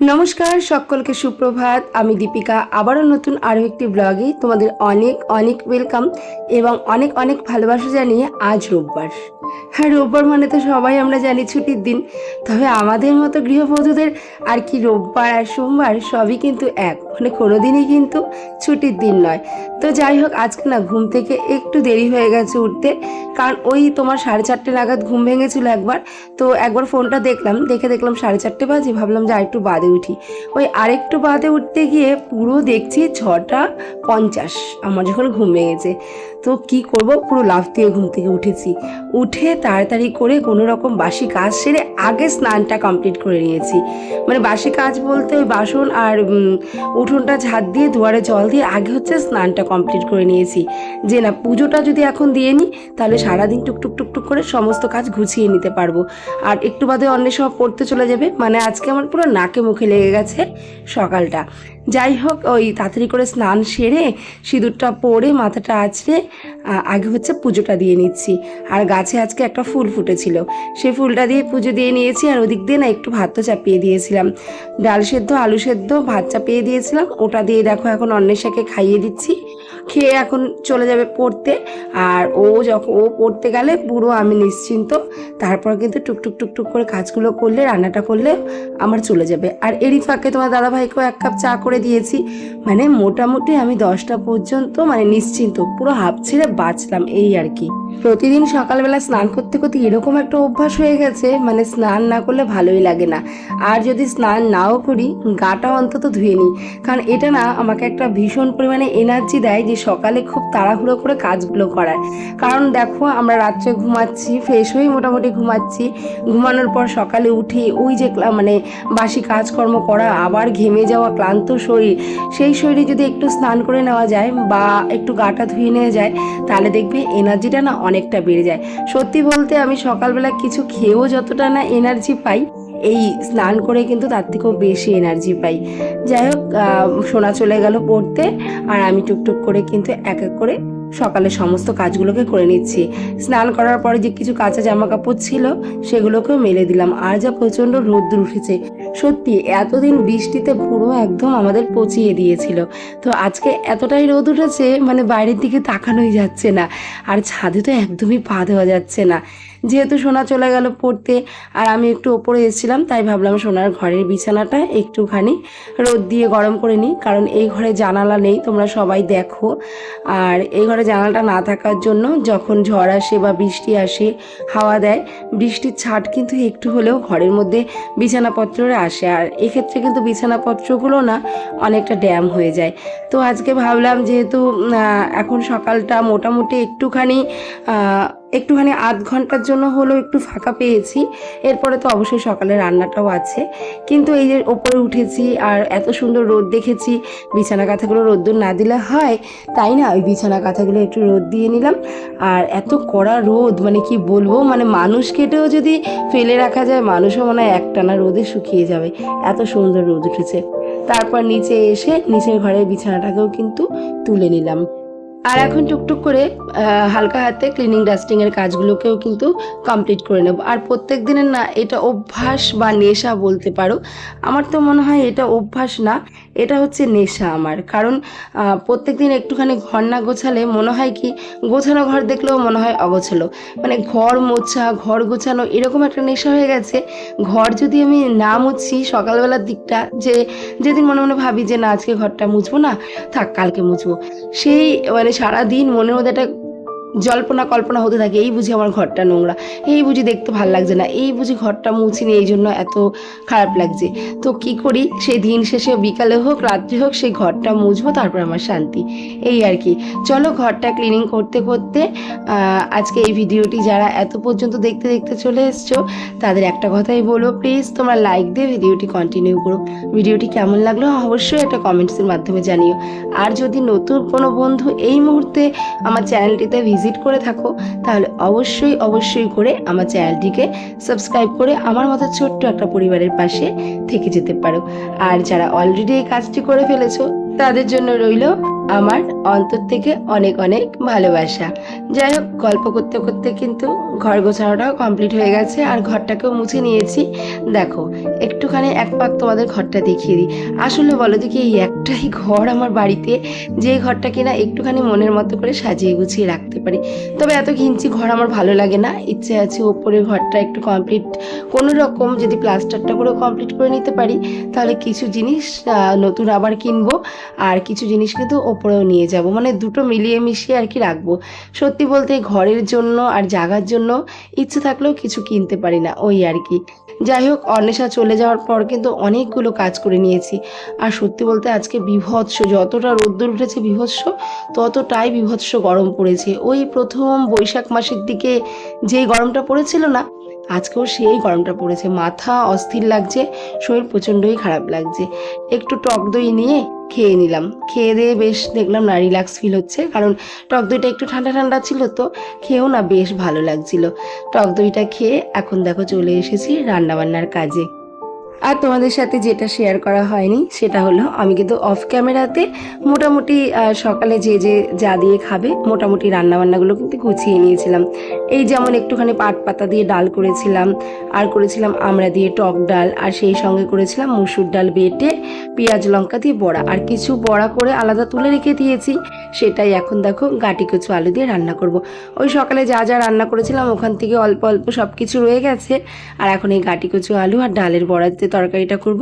নমস্কার, সকলকে সুপ্রভাত। আমি দীপিকা, আবারও নতুন আরও একটি ব্লগে তোমাদের অনেক অনেক ওয়েলকাম এবং অনেক অনেক ভালোবাসা জানিয়ে আজ রোববার। হ্যাঁ রোববার মানে তো সবাই আমরা জানি ছুটির দিন। তবে আমাদের মতো গৃহবধূদের আর কি রোববার আর সোমবার সবই কিন্তু এক। মানে কোনো দিনই কিন্তু ছুটির দিন নয়। তো যাই হোক, আজকে না ঘুম থেকে একটু দেরি হয়ে গেছে উঠতে। কারণ ওই তোমার সাড়ে চারটে নাগাদ ঘুম ভেঙেছিল একবার। তো একবার ফোনটা দেখলাম, দেখে দেখলাম সাড়ে চারটে বাজে। ভাবলাম, যে আর একটু বাদে উঠি। ওই আরেকটু বাদে উঠতে গিয়ে পুরো দেখছি ছটা পঞ্চাশ। আমার যখন ঘুম ভেঙেছে। তো কি করব? পুরো লাফ দিয়ে ঘুম থেকে উঠেছি। উঠে তাড়াতাড়ি করে কোনো রকম বাসি কাজ সেরে আগে স্নানটা কমপ্লিট করে নিয়েছি। মানে বাসি কাজ বলতে ওই বাসন আর উঠোনটা ঝাড় দিয়ে দুয়ারে জল দিয়ে আগে হচ্ছে স্নানটা কমপ্লিট করে নিয়েছি। যে না, পুজোটা যদি এখন দিয়ে নিই, তাহলে সারাদিন টুকটুক টুকটুক করে সমস্ত কাজ গুছিয়ে নিতে পারব। আর একটু বাদে অন্য সব পড়তে চলে যাবে। মানে আজকে আমার পুরো নাকে মুখে লেগে গেছে সকালটা। যাই হোক, ওই তাড়াতাড়ি করে স্নান সেরে সিঁদুরটা পরে মাথাটা আছড়ে আগে হচ্ছে পুজোটা দিয়ে নিচ্ছি। আর গাছে আজকে একটা ফুল ফুটেছিল। সেই ফুলটা দিয়ে পুজো দিয়ে নিয়েছি আর ওদিক দিয়ে না একটু ভাতও চাপিয়ে দিয়েছিলাম। ডাল সেদ্ধ, আলু সেদ্ধ, ভাত চাপিয়ে দিয়েছিলাম। ওটা দিয়ে দেখো এখন অন্যের অন্বেষাকে খাইয়ে দিচ্ছি। খেয়ে এখন চলে যাবে পড়তে। আর ও যখন, ও পড়তে গেলে পুরো আমি নিশ্চিন্ত। তারপর কিন্তু টুকটুক টুকটুক করে কাজগুলো করলে, রান্নাটা করলে আমার চলে যাবে। আর এরই ফাঁকে তোমার দাদাভাইকেও এক কাপ চা করে দিয়েছি। মানে মোটামুটি আমি দশটা পর্যন্ত মানে নিশ্চিন্ত, পুরো হাফ ছেড়ে বাঁচলাম এই আর কি। প্রতিদিন সকালবেলা স্নান করতে করতে এরকম একটা অভ্যাস হয়ে গেছে মানে স্নান না করলে ভালোই লাগে না। আর যদি স্নান নাও করি গাটা অন্তত ধুয়ে নিই। কারণ এটা না আমাকে একটা ভীষণ পরিমাণে এনার্জি দেয় যে সকালে খুব তাড়াহুড়ো করে কাজগুলো করার কারণ দেখো, আমরা রাত্রে ঘুমাচ্ছি ফ্রেশ হয়ে মোটামুটি ঘুমাচ্ছি। ঘুমানোর পর সকালে উঠে, ওই যে মানে বাসি কাজকর্ম করা, আবার ঘেমে যাওয়া ক্লান্ত শরীর। সেই শরীরে যদি একটু স্নান করে নেওয়া যায় বা একটু গাটা ধুয়ে নেওয়া যায়, তাহলে দেখবে এনার্জিটা না অনেকটা বেড়ে যায়। সত্যি বলতে আমি সকালবেলা কিছু খেয়েও যতটা না এনার্জি পাই এই স্নান করে কিন্তু তার থেকেও বেশি এনার্জি পাই। যাই হোক সোনা চলে গেল পড়তে, আর আমি টুকটুক করে কিন্তু এক এক করে সকালে সমস্ত কাজগুলোকে করে নিচ্ছি। স্নান করার পরে যে কিছু কাঁচা জামা কাপড় ছিল, সেগুলোকেও মেলে দিলাম। আর যা প্রচণ্ড রোদ্র উঠেছে, সত্যি এতদিন বৃষ্টিতে পুরো একদম আমাদের পচিয়ে দিয়েছিল। তো আজকে এতটাই রোদ উঠেছে মানে বাইরের দিকে তাকানোই যাচ্ছে না। আর ছাদে তো একদমই পা দেওয়া যাচ্ছে না। যেহেতু সোনা চলে গেল পড়তে, আর আমি একটু ওপরে এসেছিলাম, তাই ভাবলাম সোনার ঘরের বিছানাটা একটুখানি রোদ দিয়ে গরম করে নিই, কারণ এই ঘরে জানালা নেই, তোমরা সবাই দেখো। আর এই ঘরে জানালাটা না থাকার জন্য যখন ঝড় আসে বা বৃষ্টি আসে, হাওয়া দেয়, বৃষ্টির ছাট কিন্তু একটু হলেও ঘরের মধ্যে বিছানাপত্রে আসে। আর এক্ষেত্রে কিন্তু বিছানাপত্রগুলো না অনেকটা ড্যাম হয়ে যায়। তো আজকে ভাবলাম যেহেতু এখন সকালটা মোটামুটি একটুখানি একটুখানি আধ ঘণ্টার জন্য হলেও একটু ফাঁকা পেয়েছি। এরপরে তো অবশ্যই সকালে রান্নাটাও আছে। কিন্তু এই যে ওপরে উঠেছি আর এত সুন্দর রোদ দেখেছি, বিছানা কাঁথাগুলো রোদ্দুর না দিলে হয়, তাই না? ওই বিছানা কাঁথাগুলো একটু রোদ দিয়ে নিলাম। আর এত কড়া রোদ মানে কি বলব? মানে মানুষ কেটেও যদি ফেলে রাখা যায়, মানুষও মনে হয় একটানা রোদে শুকিয়ে যাবে। এত সুন্দর রোদ উঠেছে। তারপর নিচে এসে নিচের ঘরের বিছানাটাকেও কিন্তু তুলে নিলাম। আর এখন টুকটুক করে হালকা হাতে ক্লিনিং ডাস্টিংয়ের কাজগুলোকেও কিন্তু কমপ্লিট করে নেব। আর প্রত্যেক দিনের না, এটা অভ্যাস বা নেশা বলতে পারো। আমার তো মনে হয় এটা অভ্যাস না, এটা হচ্ছে নেশা আমার। কারণ প্রত্যেক দিন একটুখানি ঘর না গোছালে মনে হয় কি, গোছানো ঘর দেখলেও মনে হয় অগোছালো। মানে ঘর মোছা, ঘর গোছানো এরকম একটা নেশা হয়ে গেছে, ঘর যদি আমি না মুছছি সকালবেলার দিকটা, যে, যেদিন মনে মনে ভাবি যে না, আজকে ঘরটা মুছবো না, থাক কালকে মুছবো। সেই মানে সারাদিন মনের মধ্যে একটা জল্পনা কল্পনা হতে থাকে, এই বুঝি আমার ঘরটা নোংরা, এই বুঝি দেখতে ভালো লাগছে না, এই বুঝি ঘরটা মুছিনি এই জন্য এত খারাপ লাগছে। তো কি করি, সেই দিন শেষে বিকালে হোক, রাত্রে হোক, সেই ঘরটা মুছবো, তারপর আমার শান্তি। এই আর কি। চলো ঘরটা ক্লিনিং করতে করতে আজকে এই ভিডিওটি যারা এত পর্যন্ত দেখতে দেখতে চলে এসছো, তাদের একটা কথাই বলো প্লিজ তোমরা লাইক দিয়ে ভিডিওটি কন্টিনিউ করো। ভিডিওটি কেমন লাগল অবশ্যই একটা কমেন্টসের মাধ্যমে জানিও। আর যদি নতুন কোনো বন্ধু এই মুহূর্তে আমার চ্যানেলটিতে ভিজিট করে থাকো, তাহলে অবশ্যই অবশ্যই করে আমার চ্যানেলটিকে সাবস্ক্রাইব করে আমার মতো ছোট্ট একটা পরিবারের পাশে থেকে যেতে পারো। আর যারা অলরেডি এই কাজটি করে ফেলেছো, তাদের জন্য রইল আমার অন্তর থেকে অনেক অনেক ভালোবাসা। যাই হোক, গল্প করতে করতে কিন্তু ঘর গোছানোটাও কমপ্লিট হয়ে গেছে আর ঘরটাকেও মুছে নিয়েছি। দেখো, একটুখানি এক পাক তোমাদের ঘরটা দেখিয়ে দিই। আসলে বলো দেখি এই একটাই ঘর আমার বাড়িতে, যে ঘরটা কিনা একটুখানি মনের মতো করে সাজিয়ে গুছিয়ে রাখতে পারি। তবে এত ঘিঞ্চি ঘর আমার ভালো লাগে না। ইচ্ছে আছে ওপরের ঘরটা একটু কমপ্লিট কোনো রকম যদি প্লাস্টারটা করে কমপ্লিট করে নিতে পারি, তাহলে কিছু জিনিস নতুন আবার কিনবো। আর কিছু জিনিস কিন্তু ওপরেও নিয়ে যাব। মানে দুটো মিলিয়ে মিশিয়ে আর কি রাখব। সত্যি বলতে ঘরের জন্য আর জাগার জন্য ইচ্ছে থাকলেও কিছু কিনতে পারি না, ওই আর কি। যাই হোক, অন্বেষা চলে যাওয়ার পর কিন্তু অনেকগুলো কাজ করে নিয়েছি। আর সত্যি বলতে আজকে বিভৎস, যতটা রোদ্দুর উঠেছে বিভৎস, ততটাই বিভৎস গরম পড়েছে। ওই প্রথম বৈশাখ মাসের দিকে যেই গরমটা পড়েছিল না আজকেও সেই গরমটা পড়েছে। মাথা অস্থির লাগছে, শরীর প্রচণ্ডই খারাপ লাগছে। একটু টক দই নিয়ে খেয়ে নিলাম। খেয়ে দিয়ে বেশ দেখলাম না রিল্যাক্স ফিল হচ্ছে। কারণ টক দইটা একটু ঠান্ডা ঠান্ডা ছিল তো, খেয়েও না বেশ ভালো লাগছিল। টক দইটা খেয়ে এখন দেখো চলে এসেছি রান্নাবান্নার কাজে। আর তোমাদের সাথে যেটা শেয়ার করা হয়নি, সেটা হলো আমি কিন্তু অফ ক্যামেরাতে মোটামুটি সকালে যে যে যা দিয়ে খাবে, মোটামুটি রান্নাবান্নাগুলো কিন্তু গুছিয়ে নিয়েছিলাম। এই যেমন একটুখানি পাট পাতা দিয়ে ডাল করেছিলাম, আর করেছিলাম আমরা দিয়ে টক ডাল, আর সেই সঙ্গে করেছিলাম মুসুর ডাল বেটে পেঁয়াজ লঙ্কা দিয়ে বড়া। আর কিছু বড়া করে আলাদা তুলে রেখে দিয়েছি, সেটাই এখন দেখো গাটি কচু আলু দিয়ে রান্না করব। ওই সকালে যা যা রান্না করেছিলাম, ওখান থেকে অল্প অল্প সব কিছু রয়ে গেছে। আর এখন এই গাটি কচু আলু আর ডালের বড়া যে তরকারিটা করব,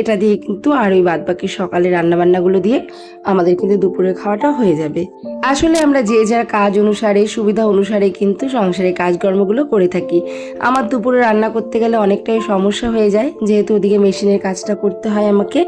এটা দিয়ে কিন্তু আর ওই বাদ বাকি সকালে রান্নাবান্নাগুলো দিয়ে আমাদের কিন্তু দুপুরে খাওয়াটা হয়ে যাবে। আসলে আমরা যে যার কাজ অনুসারে, সুবিধা অনুসারে কিন্তু সংসারে কাজকর্মগুলো করে থাকি। আমার দুপুরে রান্না করতে গেলে অনেকটাই সমস্যা হয়ে যায়, যেহেতু ওদিকে মেশিনের কাজটা করতে হয় আমাকে।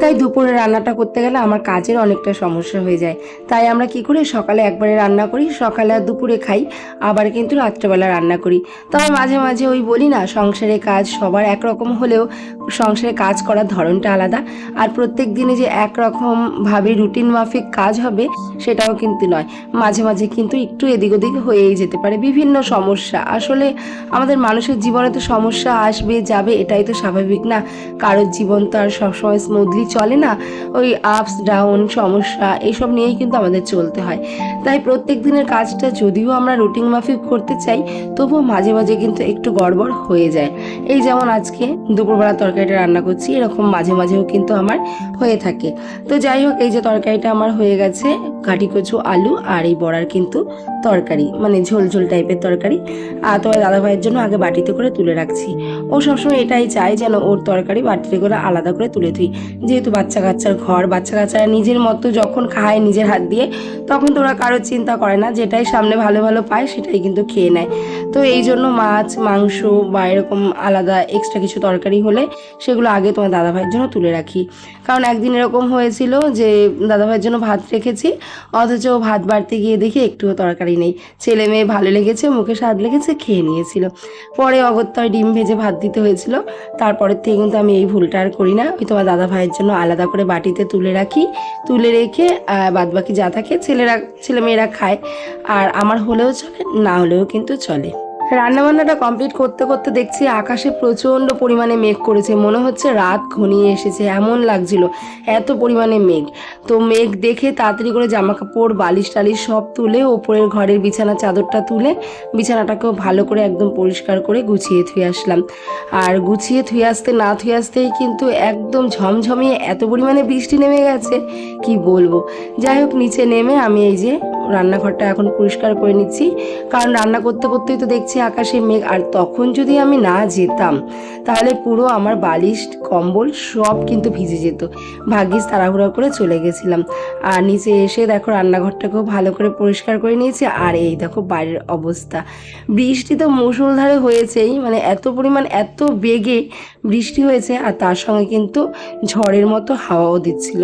তাই দুপুরে রান্নাটা করতে গেলে আমার কাজের অনেকটা সমস্যা হয়ে যায়। তাই আমরা কি করি? সকালে একবারে রান্না করি, সকালে আর দুপুরে খাই, আবার কিন্তু রাত্রেবেলা রান্না করি। তবে মাঝে মাঝে ওই বলি না সংসারে কাজ সবার একরকম হলেও সংসারে কাজ করার ধরনটা আলাদা। আর প্রত্যেক দিনে যে একরকমভাবে রুটিন মাফিক কাজ হবে, সেটাও কিন্তু নয়। মাঝে মাঝে কিন্তু একটু এদিক ওদিক হয়েই যেতে পারে বিভিন্ন সমস্যা। আসলে আমাদের মানুষের জীবনে তো সমস্যা আসবে, যাবে, এটাই তো স্বাভাবিক না? কারোর জীবন তো আর সবসময় স্মুথলি চলে না, ওই আপস ডাউন সমস্যা এইসব নিয়েই কিন্তু আমাদের চলতে হয়। তাই প্রত্যেক দিনের কাজটা যদিও আমরা রুটিন মাফিক করতে চাই, তবুও মাঝে মাঝে কিন্তু একটু গড়বড় হয়ে যায়। এই যেমন আজকে দুপুরবেলা তরকারিটা রান্না করছি, এরকম মাঝে মাঝেও কিন্তু আমার হয়ে থাকে। তো যাই হোক, এই যে তরকারিটা আমার হয়ে গেছে কাটি কচু আলু আর এই বড়ার কিন্তু তরকারি মানে ঝোল ঝোল টাইপের তরকারি। আর তোমার দাদা ভাইয়ের জন্য আগে বাটিতে করে তুলে রাখছি। ও সবসময় এটাই চায় যেন ওর তরকারি বাটিতে করে আলাদা করে তুলে থুই যেহেতু বাচ্চা কাচ্চার ঘর, বাচ্চা কাচ্চারা নিজের মতো যখন খায় নিজের হাত দিয়ে, তখন তো ওরা কারোর চিন্তা করে না, যেটাই সামনে ভালো ভালো পায় সেটাই কিন্তু খেয়ে নেয়। তো এই জন্য মাছ, মাংস বা এরকম আলাদা এক্সট্রা কিছু তরকারি হলে সেগুলো আগে তোমার দাদা ভাইয়ের জন্য তুলে রাখি। কারণ একদিন এরকম হয়েছিল যে দাদা ভাইয়ের জন্য ভাত রেখেছি, অথচ ভাত বাড়তে গিয়ে দেখি একটুও তরকারি নেই। ছেলে মেয়ে ভালো লেগেছে, মুখে স্বাদ লেগেছে, খেয়ে নিয়েছিল। পরে অগত্যয় ডিম ভেজে ভাত দিতে হয়েছিল, তারপরের থেকে কিন্তু আমি এই ভুলটা আর করি না। ওই তোমার দাদা ভাইয়ের জন্য আলাদা করে বাটিতে তুলে রাখি। তুলে রেখে বাদ বাকি যা থাকে ছেলেরা ছেলে মেয়েরা খায়। আর আমার হলেও চলে, না হলেও কিন্তু চলে। রান্নাবান্নাটা কমপ্লিট করতে করতে দেখছি আকাশে প্রচণ্ড পরিমাণে মেঘ করেছে। মনে হচ্ছে রাত ঘনিয়ে এসেছে, এমন লাগছিল। এত পরিমাণে মেঘ। তো মেঘ দেখে তাড়াতাড়ি করে জামা কাপড় বালিশ টালিশ সব তুলে ওপরের ঘরের বিছানা চাদরটা তুলে বিছানাটাকেও ভালো করে একদম পরিষ্কার করে গুছিয়ে থুয়ে আসলাম। আর গুছিয়ে থুয়ে আসতে না থুয়ে আসতেই কিন্তু একদম ঝমঝমিয়ে এত পরিমাণে বৃষ্টি নেমে গেছে, কি বলব? যাই হোক, নিচে নেমে আমি এই যে রান্নাঘরটা এখন পরিষ্কার করে নিচ্ছি। কারণ রান্না করতে করতেই তো দেখছি আকাশে মেঘ, আর তখন যদি আমি না যেতাম, তাহলে পুরো আমার বালিশ, কম্বল সব কিন্তু ভিজে যেত। ভাগ্যিস তাড়াহুড়া করে চলে গেছিলাম। আর নিচে এসে দেখো রান্নাঘরটাকেও ভালো করে পরিষ্কার করে নিয়েছি। আর এই দেখো বাইরের অবস্থা। বৃষ্টি তো মুসুলধারে হয়েছেই মানে এত পরিমাণ, এত বেগে বৃষ্টি হয়েছে, আর তার সঙ্গে কিন্তু ঝড়ের মতো হাওয়াও দিচ্ছিল।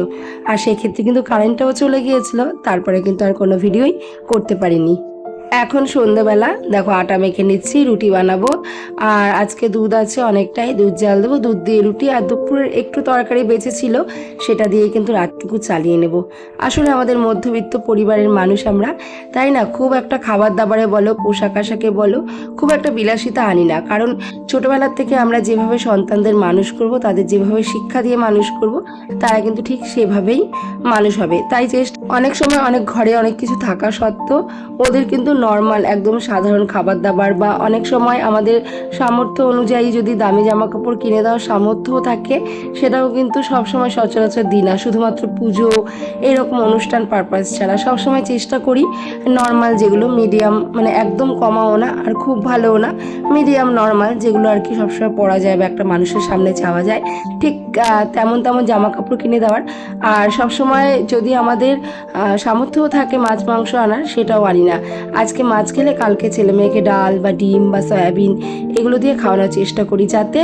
আর সেক্ষেত্রে কিন্তু কারেন্টটাও চলে গিয়েছিল। তারপরে কিন্তু আর কোনো ভিডিওই করতে পারিনি। এখন সন্ধ্যেবেলা দেখো আটা মেখে নিচ্ছি, রুটি বানাবো। আর আজকে দুধ আছে অনেকটাই, দুধ জাল দেবো, দুধ দিয়ে রুটি আর দুপুরের একটু তরকারি বেঁচে ছিল, সেটা দিয়ে কিন্তু রাতটুকু চালিয়ে নেব। আসলে আমাদের মধ্যবিত্ত পরিবারের মানুষ আমরা, তাই না? খুব একটা খাবার দাবারে বলো, পোশাক আশাকে বলো, খুব একটা বিলাসিতা আনি না। কারণ ছোটোবেলার থেকে আমরা যেভাবে সন্তানদের মানুষ করব, তাদের যেভাবে শিক্ষা দিয়ে মানুষ করব, তারা কিন্তু ঠিক সেভাবেই মানুষ হবে। তাই চেষ্টা অনেক সময় অনেক ঘরে অনেক কিছু থাকা সত্ত্বেও ওদের কিন্তু নর্মাল একদম সাধারণ খাবার দাবার বা অনেক সময় আমাদের সামর্থ্য অনুযায়ী যদি দামি জামা কাপড় কিনে দেওয়ার সামর্থ্যও থাকে, সেটাও কিন্তু সবসময় সচরাচর দিই না। শুধুমাত্র পুজো, এরকম অনুষ্ঠান পারপাস ছাড়া। সবসময় চেষ্টা করি নর্মাল যেগুলো মিডিয়াম মানে একদম কমাও না আর খুব ভালোও না। মিডিয়াম নর্মাল যেগুলো আর কি সবসময় পরা যায় বা একটা মানুষের সামনে চাওয়া যায়। ঠিক তেমন তেমন জামা কাপড় কিনে দেওয়ার। আর সবসময় যদি আমাদের সামর্থ্যও থাকে মাছ, মাংস আনার, সেটাও আনি না। আজকে মাছ খেলে কালকে ছেলে মেয়েকে ডাল বা ডিম বা সয়াবিন এগুলো দিয়ে খাওয়ানোর চেষ্টা করি যাতে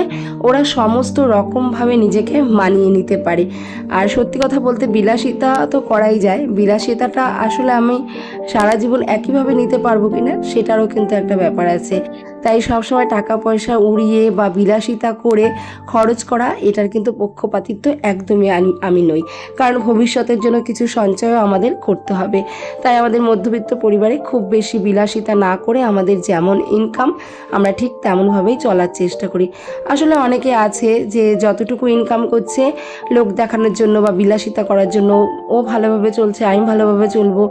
ওরা সমস্ত রকমভাবে নিজেকে মানিয়ে নিতে পারে। আর সত্যি কথা বলতে বিলাসিতা তো করাই যায়। বিলাসিতাটা আসলে আমি সারা জীবন একইভাবে নিতে পারব কিনা সেটারও কিন্তু একটা ব্যাপার আছে। তাই সবসময় টাকা পয়সা উড়িয়ে বা বিলাসিতা করে খরচ করা এটার কিন্তু পক্ষপাতিত্ব একদমই আমি নই। কারণ ভবিষ্যতের জন্য কিছু সঞ্চয়ও আমাদের করতে হবে। তাই আমাদের মধ্যবিত্ত পরিবারে খুব বেশি বিলাসিতা না করে আমাদের যেমন ইনকাম আমরা ঠিক তেমনভাবেই চলার চেষ্টা করি। আসলে অনেকে আছে যে যতটুকু ইনকাম করছে, লোক দেখানোর জন্য বা বিলাসিতা করার জন্য, ও ভালোভাবে চলছে, আমি ভালোভাবে চলবো,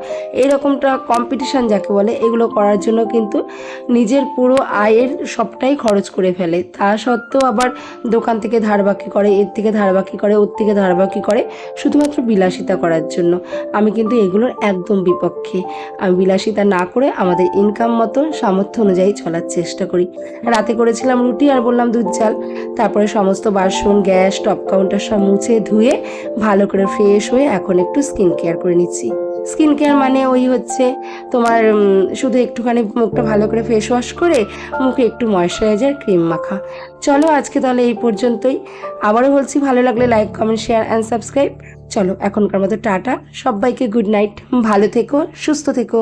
এরকমটা কম্পিটিশান যাকে বলে, এগুলো করার জন্য কিন্তু নিজের পুরো আয়ের সবটাই খরচ করে ফেলে। তা সত্ত্বেও আবার দোকান থেকে ধার বাকি করে, এর থেকে ধার বাকি করে, ওর থেকে ধার বাকি করে, শুধুমাত্র বিলাসিতা করার জন্য। আমি কিন্তু এগুলোর একদম বিপক্ষে। আমি বিলাসিতা না করে আমাদের ইনকাম মতো সামর্থ্য অনুযায়ী চলার চেষ্টা করি। রাতে করেছিলাম রুটি আর বললাম, দুধ চাল। তারপরে সমস্ত বাসন, গ্যাস, টপ কাউন্টার সব মুছে ধুয়ে ভালো করে ফ্রেশ হয়ে এখন একটু স্কিন কেয়ার করে নিচ্ছি। স্কিন কেয়ার মানে ওই হচ্ছে তোমার শুধু একটুখানি মুখটা ভালো করে ফেস ওয়াশ করে মুখে একটু ময়শ্চারাইজার ক্রিম মাখা। চলো আজকে তাহলে এই পর্যন্তই। আবারও বলছি, ভালো লাগলে like comment share and subscribe চলো এখনকার মতো টাটা। সবাইকে গুড নাইট ভালো থেকো, সুস্থ থেকো।